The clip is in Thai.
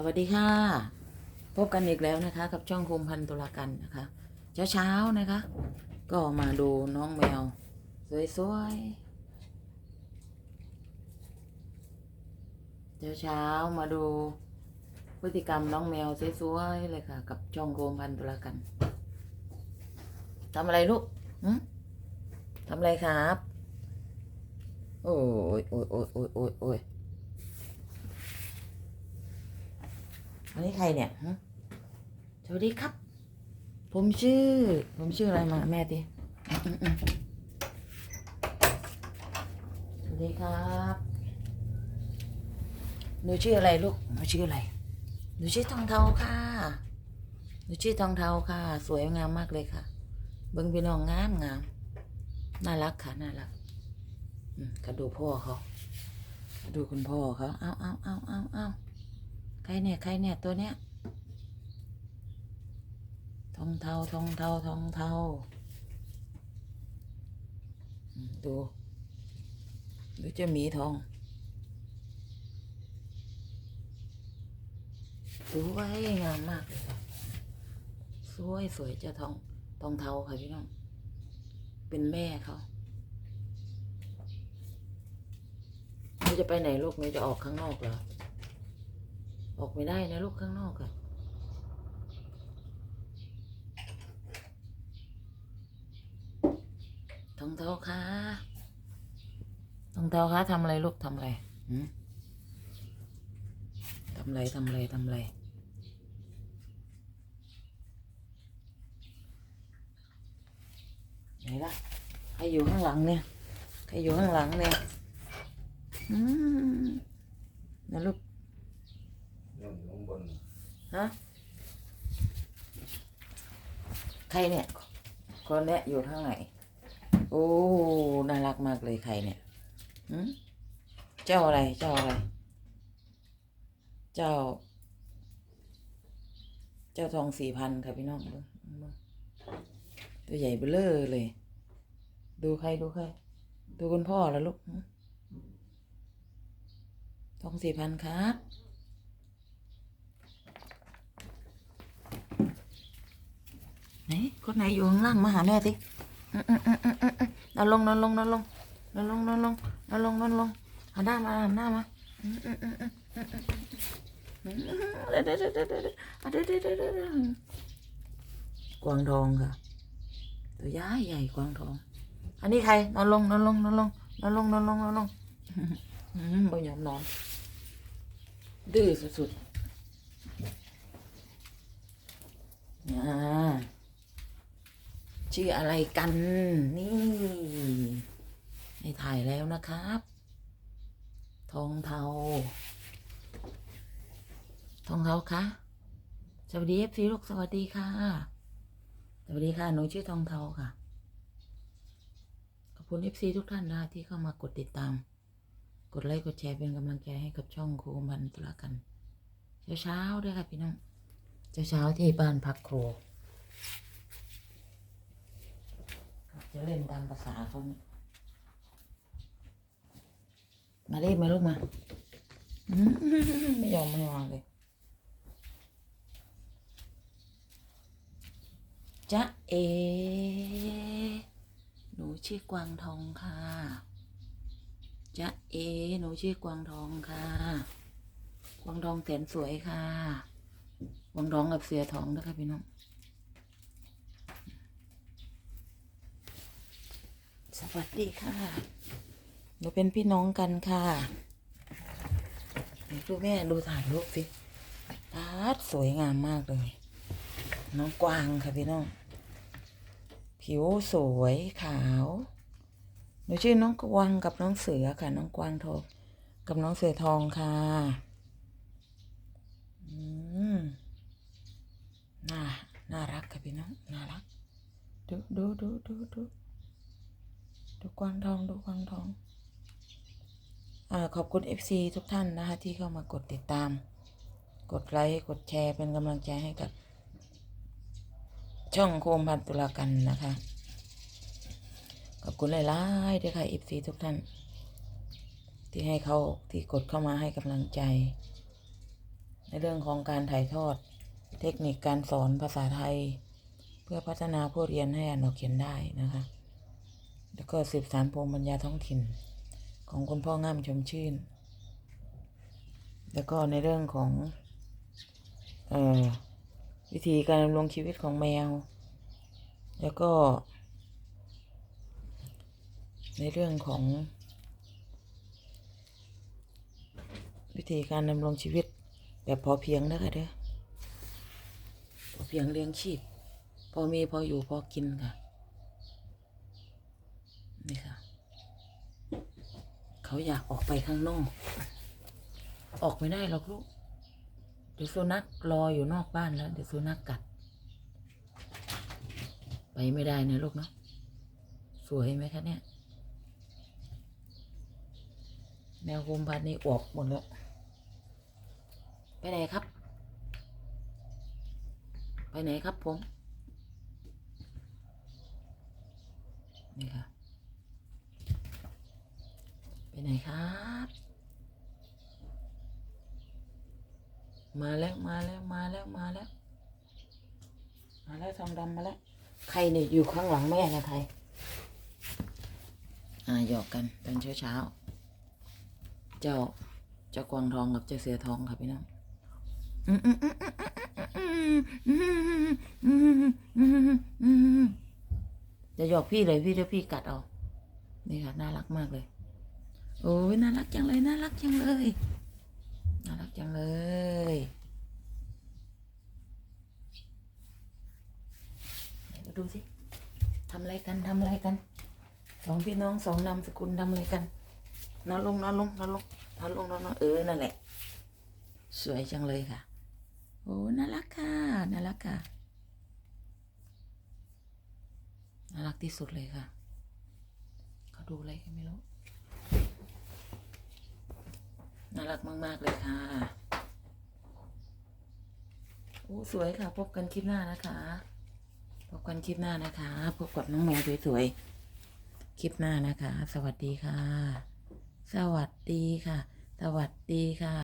สวัสดีค่ะ พบกันอีกแล้วนะคะ กับช่องคมพันตุลากันนะคะ เช้าเช้านะคะ ก็มาดูน้องแมว สวยๆเช้าเช้ามาดูพฤติกรรมน้องแมวสวยๆเลยค่ะ กับช่องโคมพันตุลากันทำอะไรลูกทำอะไรครับ โอ้ยโอ้ยโอ้ยโอ้ยโอ้ย วันนี้ใครเนี่ยฮะสวัสดีครับ ผมชื่อ ผมชื่ออะไรมาแม่ดิสวัสดีครับหนูชื่ออะไรลูกหนูชื่ออะไรหนูชื่อทองเทาค่ะหนูชื่อทองเทาค่ะ สวยงามมากเลยค่ะ เบิ้งพี่น้องงามงามน่ารักค่ะน่ารักอืมก็ดูพ่อเขาก็ดูคุณพ่อเขาเอาเอาเอาเอาเอาใครเนี่ยใครเนี่ยตัวเนี้ยทองเทาทองเทาทองเทาดูดูเจะมีทองสวยงามมากเลยค่ะสวยสวยเจ้าทองทองเทาค่ะพี่น้อง เป็นแม่เขาจะไปไหนลูกหนูจะออกข้างนอกเหรอ ออกไม่ได้นะลูกข้างนอกอะทองเท้าคะทองเท้าคะทำอะไรลูกทำอะไรทำอะไรทำอะไรทำอะไรไหนล่ะใครอยู่ข้างหลังเนี่ยใครอยู่ข้างหลังเนี่ย อืมนะลูก ฮะใครเนี่ยคนเนี้ยอยู่ข้างไหนโอ้น่ารักมากเลยใครเนี่ยหืมเจ้าอะไรเจ้าอะไร เจ้า เจ้าทองสี่พันค่ะพี่น้องตัวใหญ่เบ้อเลอเลย ดูใครดูใคร ดูคุณพ่อแล้วลูกทองสี่พันครับ ไหนคนไหนอยู่ข้างล่างมาหาแม่สินอนลงนอนลงนอนลงนอนลงนอนลงนอนลงนอนลงหานหน้ามาหาหน้ามาเกวางทองค่ะ ตัวย้ายใหญ่กวางทอง อันนี้ใครนอนลงนอนลงนอนลงนอนลงนอนลงนอนลงบ่ยอมนอนดื้อสุดๆ ชื่ออะไรกัน นี่ ให้ถ่ายแล้วนะครับ ทองเทา ทองเทาคะสวัสดีเอฟซีลูกสวัสดีค่ะ สวัสดีค่ะ หนูชื่อทองเทาค่ะ ขอบคุณเอฟซีทุกท่านนะที่เข้ามากดติดตาม กดไลค์กดแชร์เป็นกำลังใจให้กับช่องครูมันตุลากัน เช้าๆด้วยค่ะพี่น้อง เช้าๆที่บ้านพักครู จะเล่นตามภาษาเขาเนี่ยมาเล่นมาลูกมา ไม่ยอมไม่มาเลยจ๊ะเอ หนูชื่อกวางทองค่ะจ๊ะเอ หนูชื่อกวางทองค่ะ กวางทองแสนสวยค่ะ กวางทองกับเสือทองนะคะพี่น้อง สวัสดีค่ะ หนูเป็นพี่น้องกันค่ะไหนดูแม่ดูถ่ายรูปสิตาดสวยงามมากเลย น้องกวางค่ะพี่น้อง ผิวสวยขาว หนูชื่อน้องกวางกับน้องเสือค่ะ น้องกวางทองกับน้องเสือทองค่ะอืมน่า น่ารักค่ะพี่น้อง น่ารัก ดูดูดูดูดู ดูกวางทองดูกวางทองอ่าขอบคุณ FC ทุกท่านนะคะที่เข้ามากดติดตาม กดไลค์กดแชร์เป็นกำลังใจให้กับ ช่องโคมพันตุลากันนะคะ ขอบคุณหลายๆด้วยค่ะ FC ทุกท่าน ที่ให้เขาที่กดเข้ามาให้กำลังใจ ในเรื่องของการถ่ายทอดเทคนิคการสอนภาษาไทย เพื่อพัฒนาผู้เรียนให้อ่านออกเขียนได้นะคะ แล้วก็สืบสานภูมิปัญญาท้องถิ่น ของคุณพ่อง่ามชมชื่น แล้วก็ในเรื่องของเอ่อวิธีการดำรงชีวิตของแมว แล้วก็ ในเรื่องของ วิธีการดำรงชีวิตแบบพอเพียงนะคะเด้อพอเพียงเลี้ยงชีพ พอมีพออยู่พอกินค่ะ นี่ค่ะ เขาอยากออกไปข้างนอก ออกไม่ได้หรอกลูก เดี๋ยวสุนัขรออยู่นอกบ้านแล้ว เดี๋ยวสุนัขกัด ไปไม่ได้นะลูกเนาะ สวยไหมคะเนี่ยแมวคุมพันนี่ออกหมดแล้ว ไปไหนครับ ไปไหนครับผม นี่ค่ะ ไปไหนครับ มาแล้วมาแล้วมาแล้วมาแล้ว มาแล้วทองดำมาแล้ว ใครเนี่ยอยู่ข้างหลังแม่นะใคร อ่าหยอกกันตอนเช้าเช้าๆเจ้าเจ้ากวางทองกับเจ้าเสือทองค่ะพี่น้องจะหยอกพี่เลยพี่เดี๋ยวพี่กัดเอา นี่ค่ะน่ารักมากเลย โอ้ยน่ารักจังเลยน่ารักจังเลย น่ารักจังเลยไหนมาดูสิทำอะไรกันทำอะไรกัน สองพี่น้องสองนามสกุลทำอะไรกัน นอนลงนอนลงนอนลงนอนลงนอนลงเออ นั่นแหละ สวยจังเลยค่ะ โอ้ น่ารักค่ะ น่ารักค่ะ น่ารักที่สุดเลยค่ะ เขาดูอะไรกันไม่รู้ น่ารักมาก ๆ เลยค่ะโอ้สวยค่ะ พบกันคลิปหน้านะคะ พบกันคลิปหน้านะคะ พบกับน้องแมวสวยๆ คลิปหน้านะคะ สวัสดีค่ะ สวัสดีค่ะ สวัสดีค่ะ